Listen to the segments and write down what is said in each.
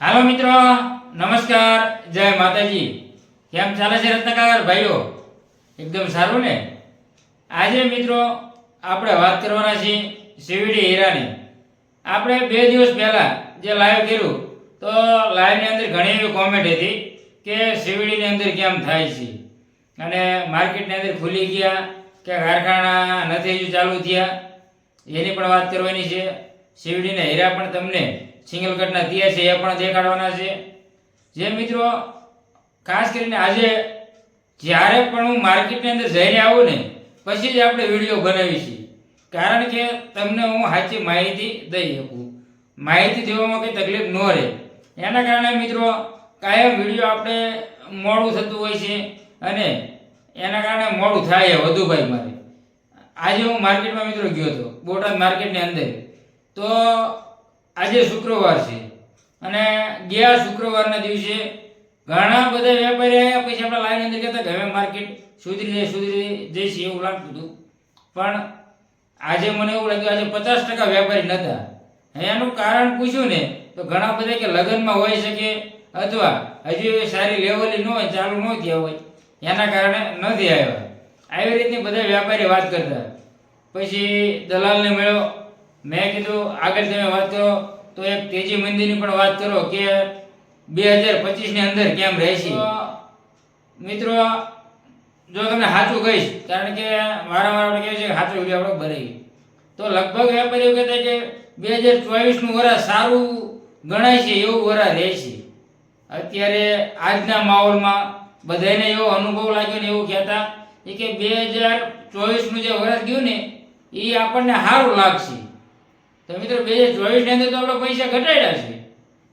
હાલો મિત્રો, નમસ્કાર, જય માતાજી. કેમ ચાલે છે રત્નકાર ભાઈઓ? એકદમ સારું ને? આજે મિત્રો, આપણે વાત કરવાના છીએ સીવીડી હીરાની. આપણે બે દિવસ પહેલા જે લાઈવ કર્યું, તો લાઈવની અંદર ઘણી એવી કોમેન્ટ હતી કે સીવીડીની અંદર કેમ થાય છે. અને માર્કેટની અંદર ખુલી ગયા, કે કારખાના નથી હજુ ચાલુ થયા. એની પણ વાત કરવાની છે. શિવડીના હીરા પણ તમને સિંગલ કટના થયા છે, એ પણ દેખાડવાના છે. જે મિત્રો, ખાસ કરીને આજે જ્યારે પણ હું માર્કેટની અંદર જઈને આવું ને, પછી જ આપણે વીડિયો બનાવી છીએ કારણ કે તમને હું સાચી માહિતી દઈ શકું. માહિતી દેવામાં કંઈ તકલીફ ન રહે. એના કારણે મિત્રો, કાયમ વીડિયો આપણે મોડું થતું હોય છે અને એના કારણે મોડું થાય વધુ ભાઈ મારે. આજે હું માર્કેટમાં મિત્રો ગયો હતો, બોટાદ માર્કેટની અંદર. તો આજે શુક્રવાર છે. અને ગયા શુક્રવારના દિવસે ઘણા બધા વેપારી આવ્યા. પછી આપણા લાઈન અંદર કહેતા કે હવે માર્કેટ સુધરી જાય, સુધરી જઈશ એવું લાગતું હતું. પણ આજે મને એવું લાગ્યું, આજે પચાસ ટકા વેપારી નહોતા એનું કારણ પૂછ્યું ને, તો ઘણા બધા કે લગ્નમાં હોઈ શકે અથવા હજી સારી લેવલી ન હોય, ચાલુ ન થયા હોય, એના કારણે નથી આવ્યા. આવી રીતની બધા વેપારી વાત કરતા. પછી દલાલને મળ્યો મેં કીધું, આગળ તમે વાત કરો તો એક તેજી મંદિરની પણ વાત કરો કે બે હજાર પચીસની અંદર કેમ રહેશે? મિત્રો, જો તમને સાચું કહીશ, કારણ કે વારંવાર આપણે કહીએ છીએ કે સાચો વીડિયો આપણે બનાવીએ તો લગભગ વેપારીઓ કહેતા કે બે હજાર ચોવીસનું વરસ સારું ગણાય છે એવું વરસ રહેશે અત્યારે આજના માહોલમાં બધાને એવો અનુભવ લાગ્યો ને એવું કહેતા કે બે હજાર ચોવીસનું જે વરસ ગયું ને, એ આપણને સારું લાગશે. તો મિત્રો બે હજાર ચોવીસની અંદર તો આપણે પૈસા ઘટાડ્યા છે.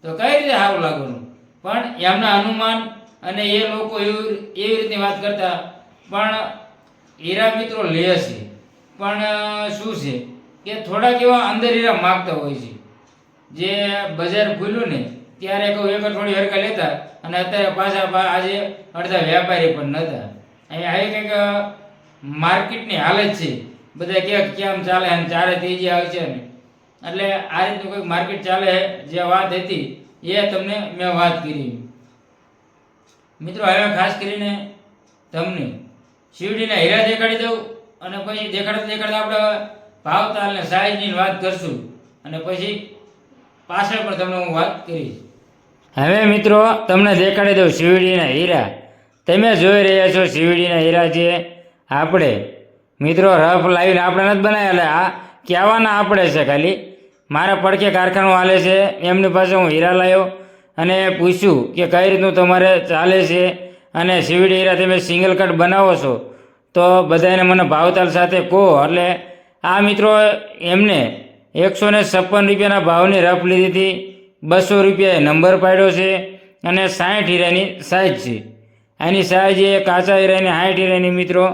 તો કઈ રીતે સારું લાગવાનું? પણ એમના અનુમાન અને એ લોકો એવી એવી રીતની વાત કરતા, પણ હીરા મિત્રો લે છે. પણ શું છે કે થોડાક એવા અંદર હીરા માગતા હોય છે. જે બજાર ખુલ્યું ને, ત્યારે કહું એક અઠવાડિયું હરકા લેતા અને અત્યારે પાછા આજે અડધા વેપારી પણ નહોતા અહીં આવી કંઈક માર્કેટની હાલત છે. બધા ક્યાંક કેમ ચાલે અને ચારે તેજી છે ને. એટલે આ રીતનું કંઈક માર્કેટ ચાલે જે વાત હતી, એ તમને મેં વાત કરી. મિત્રો, હવે ખાસ કરીને તમને શિવડીના હીરા દેખાડી દઉં અને પછી દેખાડતા દેખાડતા આપણે ભાવતાલ અને સાઈઝની વાત કરશું અને પછી પાછળ પણ તમને હું વાત કરીશ. હવે મિત્રો, તમને દેખાડી દઉં શિવડીના હીરા. તમે જોઈ રહ્યા છો શિવડીના હીરા જે આપણે મિત્રો રફ લાવીને આપણે નથી બનાવ્યા એટલે આ કહેવાના આપણે છે ખાલી. મારા પડખે કારખાનું હાલે છે, એમની પાસે હું હીરા લાવ્યો અને પૂછ્યું કે કઈ રીતનું તમારે ચાલે છે અને સીવીડી હીરા તમે સિંગલ કટ બનાવો છો? તો બધાને મને ભાવતાલ સાથે કહો. એટલે આ મિત્રો એમને એકસો ને છપ્પન રૂપિયાના ભાવની રફ લીધી હતી. બસો રૂપિયાએ નંબર પાડ્યો છે અને સાઠ હીરાની સાઇઝ છે. આની સાઇઝ એ કાચા હીરાની સાઠ હીરાની મિત્રો.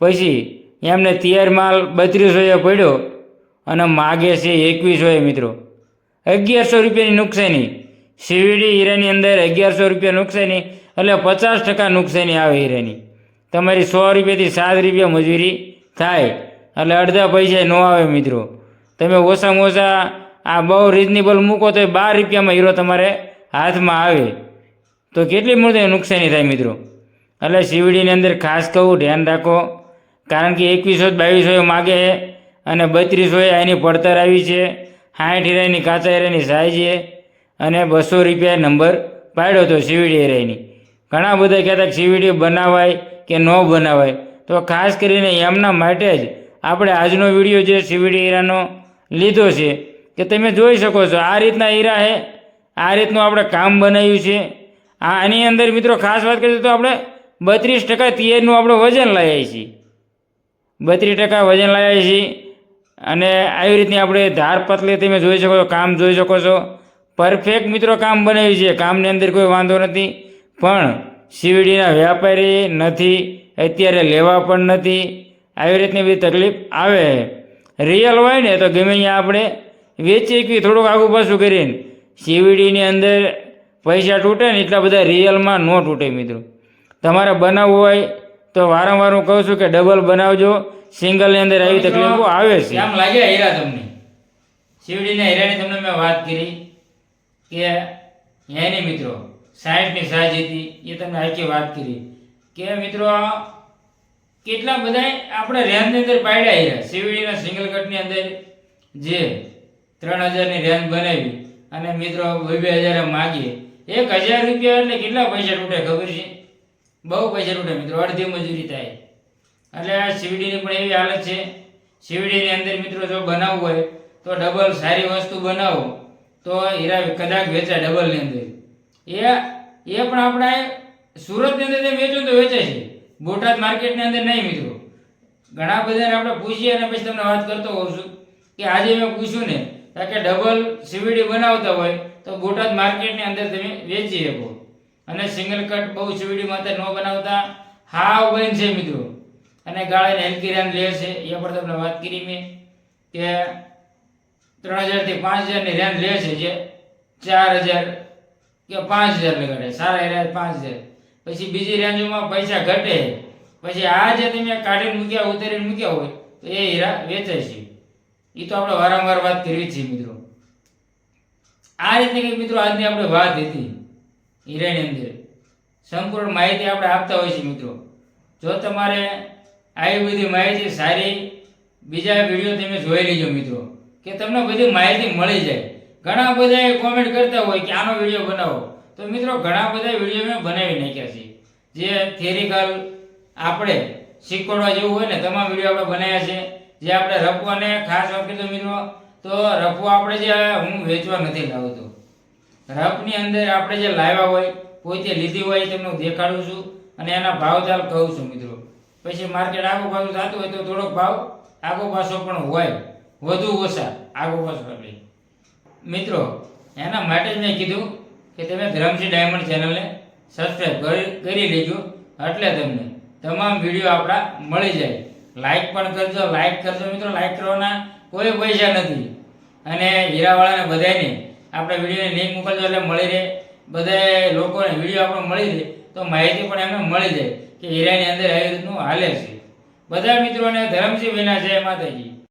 પછી એમને તિયાર માલ બત્રીસોએ પડ્યો. અને માગે છે એકવીસોએ મિત્રો. અગિયારસો રૂપિયાની નુકસાની. સીવીડી હીરાની અંદર અગિયારસો રૂપિયા નુકસાની એટલે પચાસ ટકા નુકસાની આવે હીરાની. તમારી સો રૂપિયાથી સાત રૂપિયા મજૂરી થાય એટલે અડધા પૈસા ન આવે મિત્રો. તમે ઓછામાં ઓછા આ બહુ રિઝનેબલ મૂકો તો બાર રૂપિયામાં હીરો તમારે હાથમાં આવે. તો કેટલી મોટી નુકસાની થાય મિત્રો? એટલે સીવડીની અંદર ખાસ કહું ધ્યાન રાખો. કારણ કે એકવીસો બાવીસો માગે અને બત્રીસો એની પડતર આવી છે. સાઠ હીરાની કાચા હીરાની સાઈઝ છે અને બસો રૂપિયા નંબર પાડ્યો હતો સીવીડી હીરાની. ઘણા બધા કહેતા કે સીવીડી બનાવાય કે ન બનાવાય. તો ખાસ કરીને એમના માટે જ આપણે આજનો વીડિયો જે સીવીડી હીરાનો લીધો છે કે તમે જોઈ શકો છો આ રીતના હીરા છે. આ રીતનું આપણે કામ બનાવ્યું છે. આ આની અંદર મિત્રો ખાસ વાત કરીએ તો આપણે બત્રીસ ટકા તિયરનું આપણે વજન લાવીએ છીએ. બત્રીસ ટકા વજન લાવીએ છીએ. અને આવી રીતની આપણે ધાર પતલી તમે જોઈ શકો છો, કામ જોઈ શકો છો. પરફેક્ટ મિત્રો કામ બનાવ્યું છે, કામની અંદર કોઈ વાંધો નથી. પણ સીવીડીના વ્યાપારી નથી, અત્યારે લેવા પણ નથી. આવી રીતની બધી તકલીફ આવે. રિયલ હોય ને તો ગમે અહીંયા આપણે વેચી કે થોડુંક આગું પાછું કરીને. સીવીડીની અંદર પૈસા તૂટે ને એટલા બધા રિયલમાં ન તૂટે મિત્રો. તમારે બનાવવું હોય તો વારંવાર હું કહું છું કે ડબલ બનાવજો. સિંગલની અંદર આવી તકલીફો આવે છે. આમ લાગે હીરા તમને. શિવડીના હીરાની તમને મેં વાત કરી કે એની મિત્રો, સાઠની સાજ હતી, એ તમને આખી વાત કરી. કે મિત્રો, કેટલા બધા આપણે રેન્જની અંદર પાડ્યા રહ્યા શિવડીના સિંગલ કટની અંદર જે ત્રણ હજારની રેન્જ બનાવી અને મિત્રો બે બે હજાર માગીએ એક હજાર રૂપિયા એટલે કેટલા પૈસા તૂટે ખબર છે? બહુ પૈસા તૂટે મિત્રો, અડધી મજૂરી થાય. એટલે આ સીવીડીની પણ એવી હાલત છે. સીવીડીની અંદર મિત્રો જો બનાવવું હોય, તો ડબલ સારી વસ્તુ બનાવો. તો હીરા કદાચ વેચાય ડબલની અંદર. એ એ પણ આપણે સુરતની અંદર જે વેચો તો વેચે છે. બોટાદ માર્કેટની અંદર નહીં મિત્રો. ઘણા બધાને આપણે પૂછીએ અને પછી તમને વાત કરતો હોઉં છું. કે આજે મેં પૂછ્યું ને કારણ કે ડબલ સીવીડી બનાવતા હોય, તો બોટાદ માર્કેટની અંદર તમે વેચી શકો. અને સિંગલ કટ બહુ સીવીડીમાં અત્યારે ન બનાવતા. હાવ બંધ છે મિત્રો. અને ગાળાને હલકી રાન લે છે. એ પણ તમને વાત કરી મેં કે ત્રણ હજારથી પાંચ હજારની રેન્જ લે છે જે ચાર હજાર કે પાંચ હજાર લગાડે. સારા હીરા પાંચ હજાર. પછી બીજી રેન્જોમાં પૈસા ઘટે. પછી આ જે તમે કાઢીને મૂક્યા, ઉતારીને મૂક્યા હોય, તો એ હીરા વેચાય છે. એ તો આપણે વારંવાર વાત કરવી જ છે મિત્રો. આ રીતે કંઈક મિત્રો આજની આપણે વાત હતી હીરાની અંદર. સંપૂર્ણ માહિતી આપણે આપતા હોય છે મિત્રો. જો તમારે આવી બધી માહિતી સારી. બીજા વીડિયો તમે જોઈ લેજો મિત્રો, કે તમને બધી માહિતી મળી જાય. ઘણા બધા કોમેન્ટ કરતા હોય કે આનો વીડિયો બનાવો. તો મિત્રો, ઘણા બધા વીડિયો મેં બનાવી નાખ્યા છે. જે થિયરિકલ આપણે શીખવાડવા જેવું હોય ને, તમામ વીડિયો આપણે બનાવ્યા છે. જે આપણે રફવાને ખાસ વાત મિત્રો, તો રફો આપણે જે હું વેચવા નથી લાવતો. રફની અંદર આપણે જે લાવ્યા હોય, પોતે લીધી હોય, તમને દેખાડું છું અને એના ભાવ ચાલ કહું છું મિત્રો. પછી માર્કેટ આગો પાછું થતું હોય તો થોડોક ભાવ આગો પાછો પણ હોય. વધુ ઓછા આગો પાછો કરી મિત્રો, એના માટે જ મેં કીધું કે તમે ધરમસિંહ ડાયમંડ ચેનલને સબસ્ક્રાઈબ કરી લેજો. એટલે તમને તમામ વીડિયો આપણા મળી જાય. લાઈક પણ કરજો લાઈક કરજો મિત્રો. લાઈક કરવાના કોઈ પૈસા નથી. અને હીરાવાળાને બધાને આપણે વિડીયોની લિંક મોકલજો, એટલે મળી રહે. બધા લોકોને વીડિયો આપણો મળી રહે, તો માહિતી પણ એમને મળી જાય. કે હીરાની અંદર આવી રીતનું હાલે છે. બધા મિત્રોને ધરમસિંહ વિના જય માતાજી.